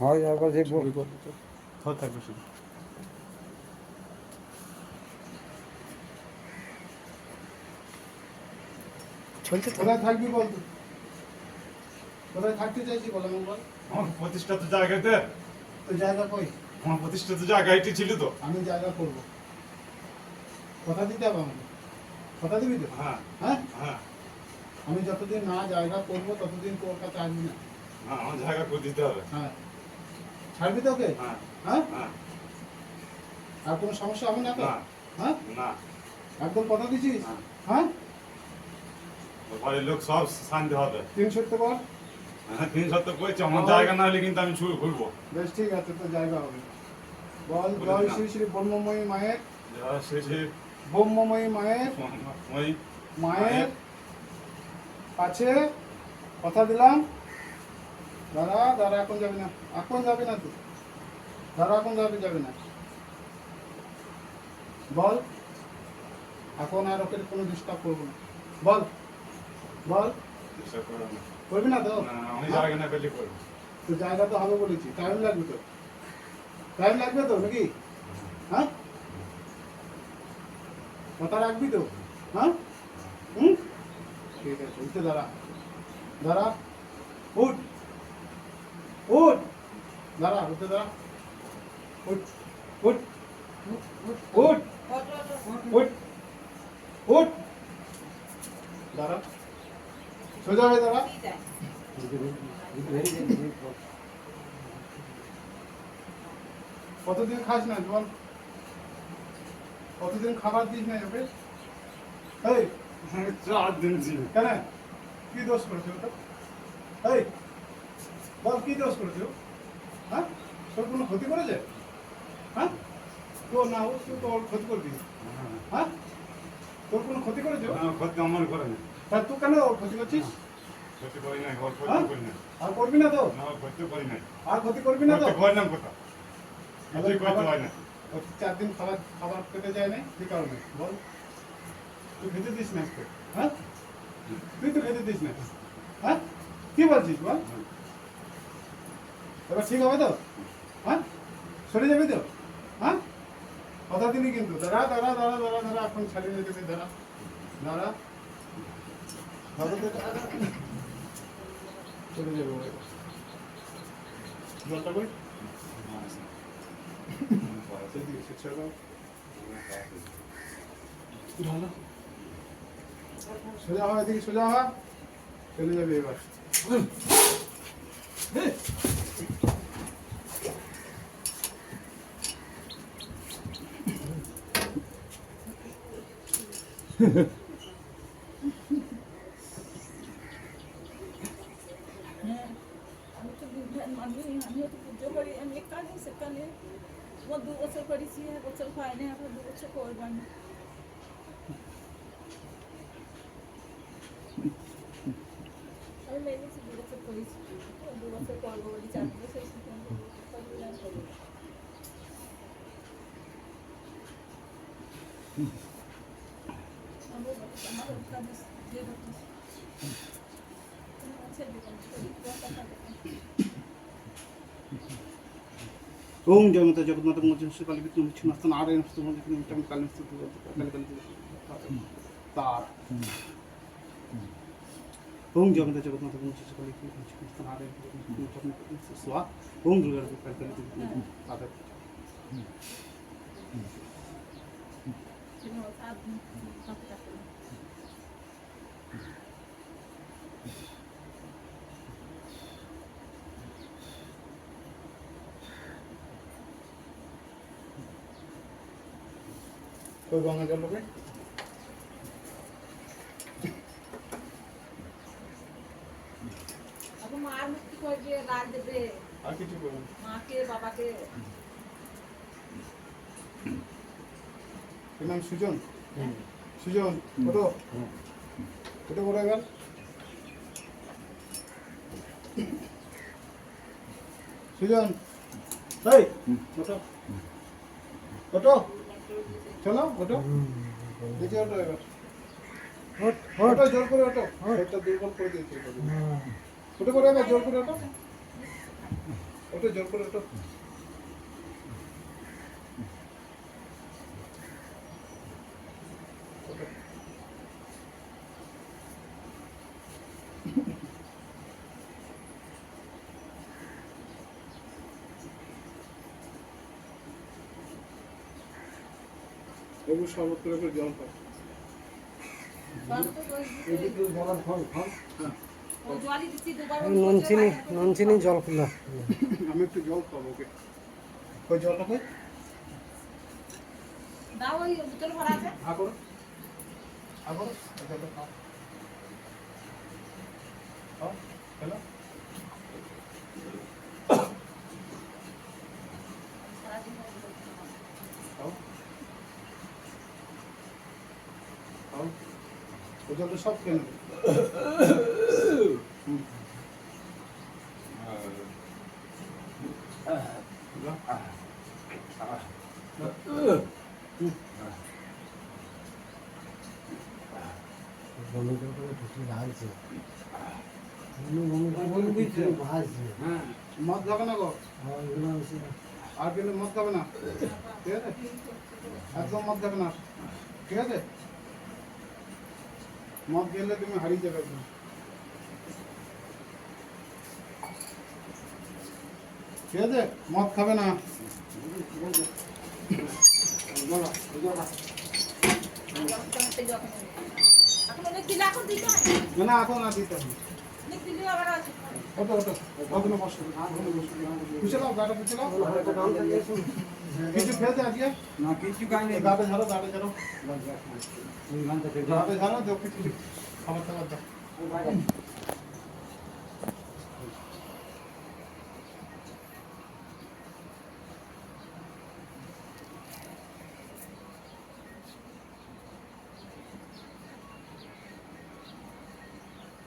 হয় দেখব থাকবে শুধু। কোথায় থাকবি বল তুই? কোথায় থাকতে চাইছি বল আমি বল? আমার প্রতিষ্ঠাত জায়গাতে। তো জায়গা কই? আমার প্রতিষ্ঠাত ছিল তো। আমি জায়গা করব। কথা দিতে হবে আমাকে। কথা দিবি তো? হ্যাঁ। হ্যাঁ? হ্যাঁ। আমি যতদিন না জায়গা করব ততদিন তোর কাছে আসবি না। হ্যাঁ আমার জায়গা করে দিতে হবে? হ্যাঁ। ছাড়বি তোকে? হ্যাঁ? আর কোনো সমস্যা হবে না তো? হ্যাঁ? না। একদম কথা দিছিস? হ্যাঁ। ওর লোক সব শান্তি হবে। তিন হ্যাঁ তিন সপ্তাহ করেছে আমার জায়গা না হলে কিন্তু আমি ঘুরবো বেশ ঠিক আছে তো জায়গা হবে। বল জয়। শ্রী শ্রী ব্রহ্মময়ী মায়ের। ব্রহ্মময়ী মায়ের। মায়ের। কাছে কথা দিলাম। দাদা দাদা এখন যাবি না। এখন যাবি না তুই। দাদা এখন যাবি যাবি না। বল। এখন আর ওকে কোনো ডিস্টার্ব করব না। বল। বল। করবি না। তো? তো জায়গা তো হবে বলেছি। টাইম লাগবে তো। টাইম লাগবে তো নাকি? হ্যাঁ? কথা রাখবি তো? হ্যাঁ? হুম? ঠিক আছে উঠতে দাঁড়া। দাঁড়া। উঠ। উঠ। দাঁড়া উঠতে দাঁড়া। উঠ উঠ উঠ উঠ উঠ। দাঁড়া। সোজা হয়ে দাঁড়া। কতদিন খাস না বল কতদিন খাবার দিস না ওকে এই। চার দিন ছিল কেন? কি দোষ করেছে ওটা? এই। বল কি দোষ করেছে? হ্যাঁ? তোর কোনো ক্ষতি করেছে? হ্যাঁ? তোর না ও তুই তোর ক্ষতি করবি হ্যাঁ? তোর কোনো ক্ষতি করেছে? ক্ষতি আমার করে না। তা তুই কেন ওর ক্ষতি করছিস? ক্ষতি করি নাই ওর? ক্ষতি করি নাই। আর করবি না তো? না ক্ষতি করি নাই। আর ক্ষতি করবি না তো? ক্ষতি করলাম কোথা কিছুই করতে হয় না। চার দিন খাবার খাবার খেতে যায় না কি কারণে? বল। তুই খেতে দিস না হ্যাঁ? তুই তো খেতে দিস না। হ্যাঁ? কি বলছিস বল? এবার ঠিক হবে তো? হ্যাঁ? সরে যাবি তো? হ্যাঁ? কথা দিনি কিন্তু। দাঁড়া দাঁড়া দাঁড়া দাঁড়া দাঁড়া এখন ছাড়িয়ে যাবি দাঁড়া। দাঁড়া। চলে যাব। জলটা কই? সোজা হওয়া এদিকে সোজা হওয়া। চলে যাবে এবার। দু বছর করেছি এক বছর হয়নি এখন দু বছর করবো আমি আমি মেনেছি দু বছর করেছি দু বছর করবো বলি চার বছর সেখানে ओम जगत जगन्नाथ मुझे से कल भी तुम छिनास्त नारायण स्तुति मुझे तुम तुम कल स्तुति कल कल तार ओम जगत जगन्नाथ मुझे से कल भी तुम छिनास्त नारायण स्तुति तुम तुम स्वा ओम दुर्गा कल कल तार Sinutab. Kau bangun kamu kan? Aku mau ambil kuat je, rada be. Aku cuba. Mak ke, bapa ke. এর নাম সুজন? সুজন ওটো ওটো করে গেল? সুজন? এই ওটো ওটো চলো ওটো দেখি ওটো এবার। ওটো জোর করে ওটো পেটটা দুর্বল করে দিয়েছে। ওটো। ওটো করে এবার জোর করে ওটো ওটা জল করে ওটা ওটা। লেবু শরবত করে করে জল খাও নুন চিনি নুন চিনি জল খোলা। আমি একটু জল খাব ওকে। ওই জলটা খাই দাও ওই বোতল ভরা আছে। হা করো। হা করো। জলটা খাও। খাও খেলো খাও খাও ওই জলটা সব খেয়ে নেবে হুম। যাও। বমি করে ঢুকি ভাজছে বমি বমি করে ভাজছে হ্যাঁ মদ খাবে না গো? আর কিন্তু মদ খাবে না। ঠিক আছে? একদম মদ খাবে না। ঠিক আছে? মদ গেলে তুমি হারিয়ে যাবে ঠিক আছে মদ খাবে না। না। এখন না, দিতে হবে কিছু খেয়েছে আজকে? না কিছু খাইনি। গাটা ঝাড়ো দাঁড়ে ঝাড়ো। গাটা ঝাড়ো। কিছু। খাবার টাবার দাও।